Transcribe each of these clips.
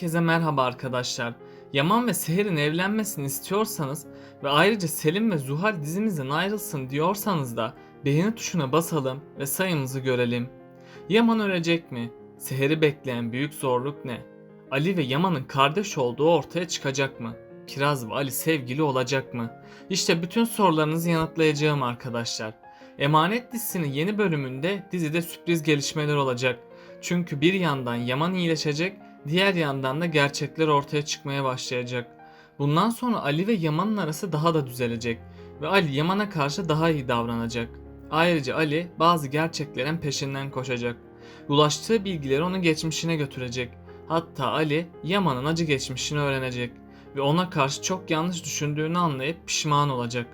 Herkese merhaba arkadaşlar. Yaman ve Seher'in evlenmesini istiyorsanız ve ayrıca Selim ve Zuhal dizimizden ayrılsın diyorsanız da beğeni tuşuna basalım ve sayımızı görelim. Yaman ölecek mi? Seher'i bekleyen büyük zorluk ne? Ali ve Yaman'ın kardeş olduğu ortaya çıkacak mı? Kiraz ve Ali sevgili olacak mı? İşte bütün sorularınızı yanıtlayacağım arkadaşlar. Emanet dizisinin yeni bölümünde dizide sürpriz gelişmeler olacak. Çünkü bir yandan Yaman iyileşecek, diğer yandan da gerçekler ortaya çıkmaya başlayacak. Bundan sonra Ali ve Yaman'ın arası daha da düzelecek ve Ali Yaman'a karşı daha iyi davranacak. Ayrıca Ali bazı gerçeklerin peşinden koşacak. Ulaştığı bilgileri onun geçmişine götürecek. Hatta Ali Yaman'ın acı geçmişini öğrenecek ve ona karşı çok yanlış düşündüğünü anlayıp pişman olacak.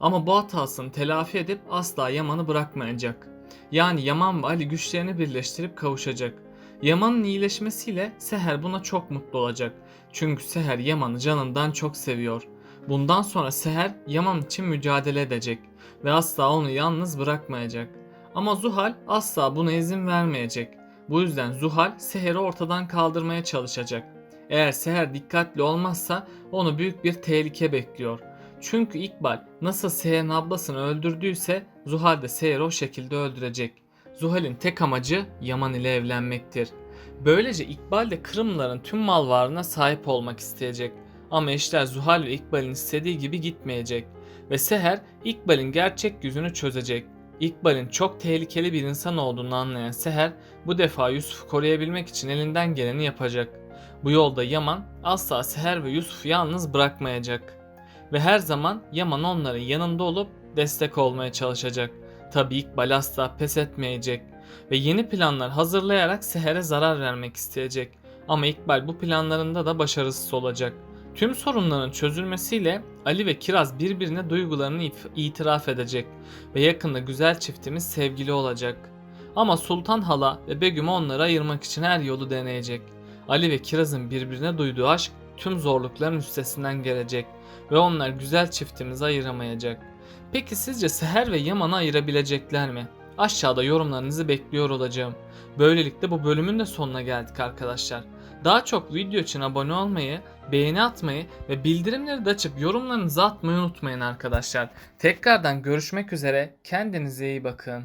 Ama bu hatasını telafi edip asla Yaman'ı bırakmayacak. Yani Yaman ve Ali güçlerini birleştirip kavuşacak. Yaman'ın iyileşmesiyle Seher buna çok mutlu olacak. Çünkü Seher Yaman'ı canından çok seviyor. Bundan sonra Seher Yaman için mücadele edecek ve asla onu yalnız bırakmayacak. Ama Zuhal asla buna izin vermeyecek. Bu yüzden Zuhal Seher'i ortadan kaldırmaya çalışacak. Eğer Seher dikkatli olmazsa onu büyük bir tehlike bekliyor. Çünkü İkbal nasıl Seher'in ablasını öldürdüyse Zuhal de Seher'i o şekilde öldürecek. Zuhal'in tek amacı Yaman ile evlenmektir. Böylece İkbal de Kırımların tüm mal varlığına sahip olmak isteyecek. Ama işler Zuhal ve İkbal'in istediği gibi gitmeyecek. Ve Seher İkbal'in gerçek yüzünü çözecek. İkbal'in çok tehlikeli bir insan olduğunu anlayan Seher bu defa Yusuf'u koruyabilmek için elinden geleni yapacak. Bu yolda Yaman asla Seher ve Yusuf'u yalnız bırakmayacak. Ve her zaman Yaman onların yanında olup destek olmaya çalışacak. Tabii İkbal asla pes etmeyecek ve yeni planlar hazırlayarak Seher'e zarar vermek isteyecek. Ama İkbal bu planlarında da başarısız olacak. Tüm sorunların çözülmesiyle Ali ve Kiraz birbirine duygularını itiraf edecek ve yakında güzel çiftimiz sevgili olacak. Ama Sultan Hala ve Begüm onları ayırmak için her yolu deneyecek. Ali ve Kiraz'ın birbirine duyduğu aşk tüm zorlukların üstesinden gelecek ve onlar güzel çiftimizi ayıramayacak. Peki sizce Seher ve Yaman'ı ayırabilecekler mi? Aşağıda yorumlarınızı bekliyor olacağım. Böylelikle bu bölümün de sonuna geldik arkadaşlar. Daha çok video için abone olmayı, beğeni atmayı ve bildirimleri de açıp yorumlarınızı atmayı unutmayın arkadaşlar. Tekrardan görüşmek üzere. Kendinize iyi bakın.